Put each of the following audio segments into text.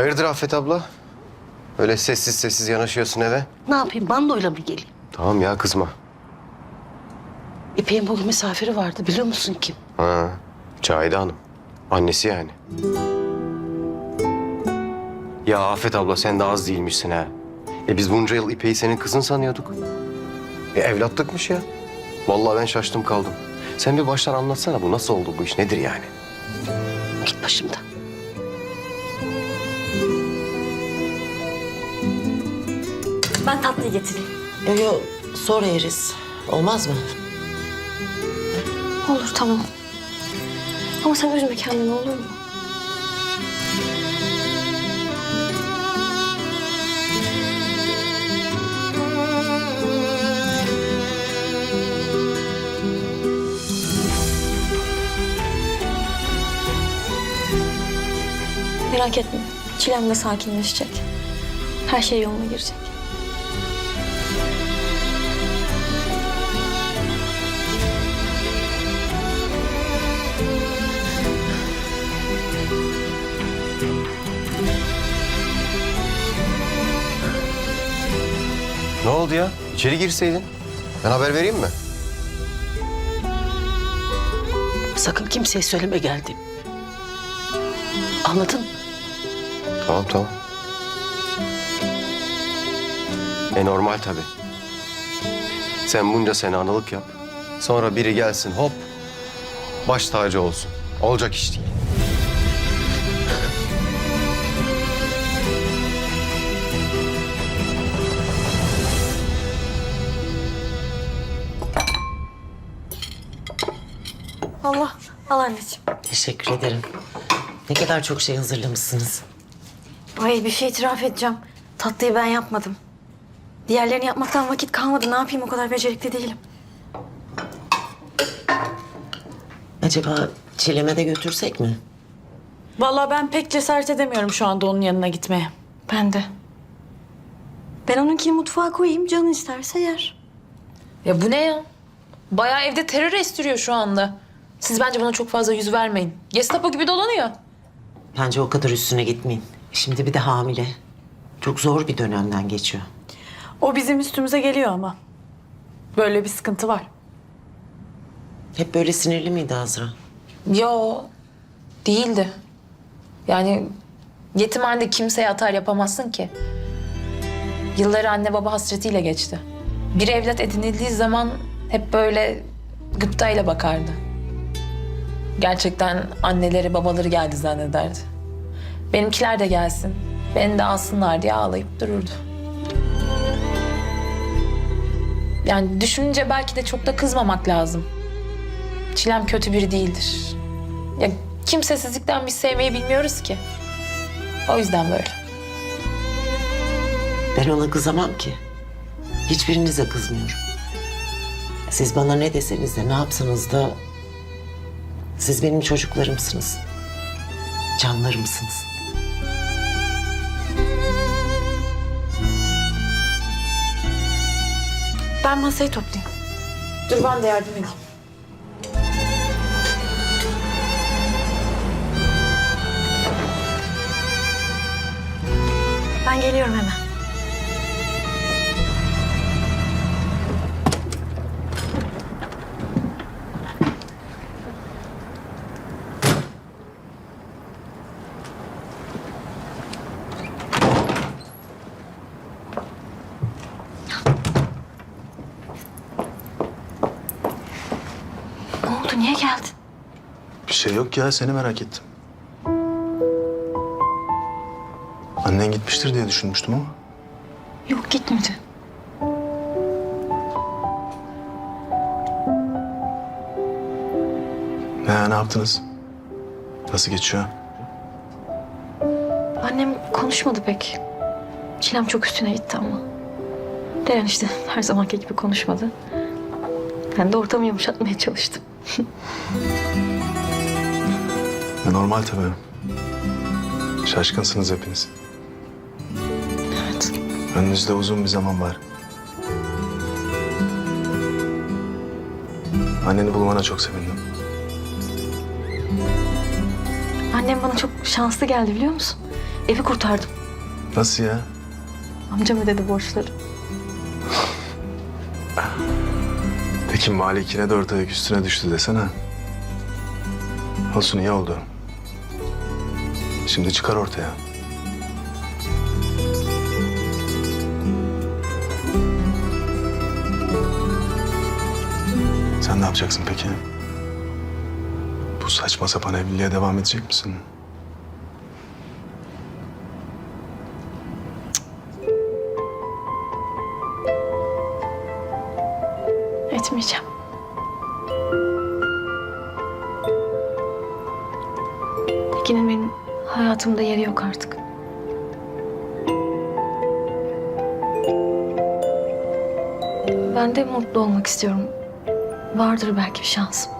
Hayırdır Afet abla? Öyle sessiz sessiz yanaşıyorsun eve. Ne yapayım bandoyla mı geleyim? Tamam ya kızma. İpek'in bugün misafiri vardı biliyor musun kim? Ha, Cahide Hanım. Annesi yani. Ya Afet abla sen de az değilmişsin ha. E biz bunca yıl İpek'i senin kızın sanıyorduk. E evlatlıkmış ya. Vallahi ben şaştım kaldım. Sen bir baştan anlatsana bu nasıl oldu bu iş nedir yani? Git başımdan. Ben tatlıyı getireyim. Yo yo sonra yeriz. Olmaz mı? Olur tamam. Ama sen üzme kendini olur mu? Merak etme. Çilem de sakinleşecek. Her şey yoluna girecek. Ne oldu ya? İçeri girseydin. Ben haber vereyim mi? Sakın kimseye söyleme geldim. Anladın mı? Tamam tamam. E normal tabii. Sen bunca sene analık yap. Sonra biri gelsin hop baş tacı olsun. Olacak iş değil. Allah, al anneciğim. Teşekkür ederim. Ne kadar çok şey hazırlamışsınız. Ay bir şey itiraf edeceğim. Tatlıyı ben yapmadım. Diğerlerini yapmaktan vakit kalmadı. Ne yapayım o kadar becerikli değilim. Acaba Çilem'e de götürsek mi? Vallahi ben pek cesaret edemiyorum şu anda onun yanına gitmeye. Ben de. Ben onunkini mutfağa koyayım. Canı isterse yer. Ya bu ne ya? Bayağı evde terör estiriyor şu anda. Siz bence buna çok fazla yüz vermeyin. Gestapo gibi dolanıyor. Bence o kadar üstüne gitmeyin. Şimdi bir de hamile. Çok zor bir dönemden geçiyor. O bizim üstümüze geliyor ama. Böyle bir sıkıntı var. Hep böyle sinirli miydi Azra? Yo, değildi. Yani yetimhanede kimseye atar yapamazsın ki. Yılları anne baba hasretiyle geçti. Bir evlat edinildiği zaman hep böyle gıptayla bakardı. Gerçekten anneleri babaları geldi zannederdi. Benimkiler de gelsin, beni de alsınlar diye ağlayıp dururdu. Yani düşününce belki de çok da kızmamak lazım. Çilem kötü biri değildir. Ya kimsesizlikten biz sevmeyi bilmiyoruz ki. O yüzden böyle. Ben ona kızamam ki. Hiçbirinize kızmıyorum. Siz bana ne deseniz de ne yapsanız da... Siz benim çocuklarımsınız. Canlarımsınız. Ben masayı toplayayım. Dur ben de yardım edeyim. Ben geliyorum hemen. Şey yok ya seni merak ettim. Annen gitmiştir diye düşünmüştüm ama. Yok gitmedi. Ne, ne yaptınız? Nasıl geçiyor? Annem konuşmadı pek. Çilem çok üstüne gitti ama. Deren işte her zamanki gibi konuşmadı. Ben de ortamı yumuşatmaya çalıştım. Ya normal tabii. Şaşkınsınız hepiniz. Evet. Önünüzde uzun bir zaman var. Anneni bulmana çok sevindim. Annem bana çok şanslı geldi biliyor musun? Evi kurtardım. Nasıl ya? Amcam ödedi borçları. Peki Malikine de ortalık üstüne düştü desene. Olsun iyi oldu. Şimdi çıkar ortaya. Sen ne yapacaksın peki? Bu saçma sapan evliliğe devam edecek misin? Hayatımda yeri yok artık. Ben de mutlu olmak istiyorum. Vardır belki bir şansım.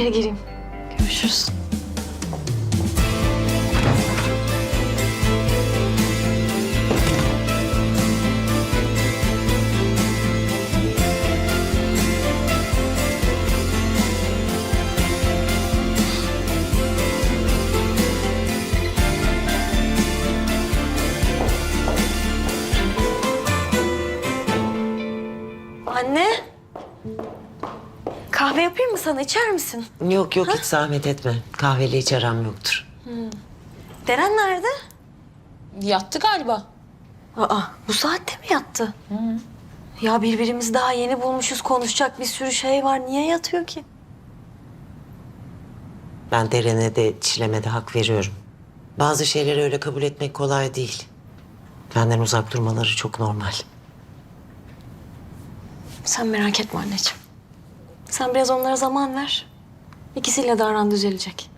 İçeri gireyim. Görüşürüz. Kahve yapayım mı sana? İçer misin? Yok yok hiç zahmet etme. Kahveli hiç aram yoktur. Deren nerede? Yattı galiba. Aa, bu saatte mi yattı? Ya birbirimizi daha yeni bulmuşuz. Konuşacak bir sürü şey var. Niye yatıyor ki? Ben Deren'e de Çilem'e de hak veriyorum. Bazı şeyleri öyle kabul etmek kolay değil. Benden uzak durmaları çok normal. Sen merak etme anneciğim. Sen biraz onlara zaman ver. İkisiyle de aran düzelecek.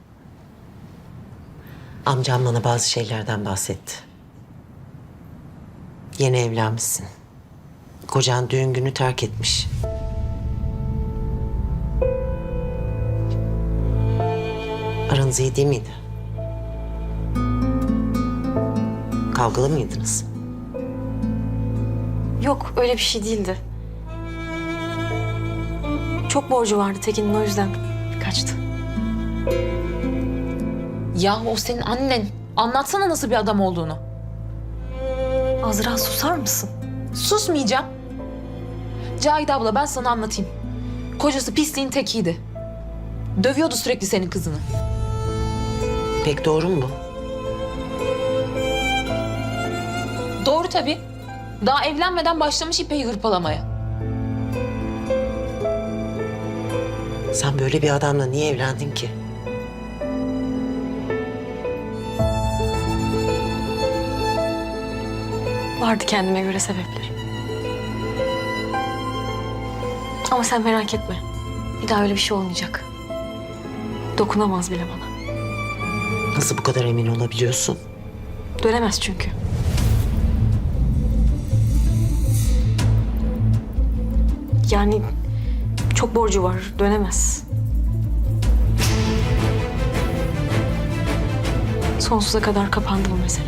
Amcam bana bazı şeylerden bahsetti. Yeni evlenmişsin. Kocan düğün günü terk etmiş. Aranız iyi değil miydi? Kavgalı mıydınız? Yok öyle bir şey değildi. Çok borcu vardı Tekin'in o yüzden kaçtı. Ya o senin annen. Anlatsana nasıl bir adam olduğunu. Azra susar mısın? Susmayacağım. Cahide abla ben sana anlatayım. Kocası pisliğin tekiydi. Dövüyordu sürekli senin kızını. Pek doğru mu bu? Doğru tabii. Daha evlenmeden başlamış İpek'i hırpalamaya. Sen böyle bir adamla niye evlendin ki? Vardı kendime göre sebepleri. Ama sen merak etme. Bir daha öyle bir şey olmayacak. Dokunamaz bile bana. Nasıl bu kadar emin olabiliyorsun? Dönemez çünkü. Yani çok borcu var, dönemez. Sonsuza kadar kapandı bu mesele.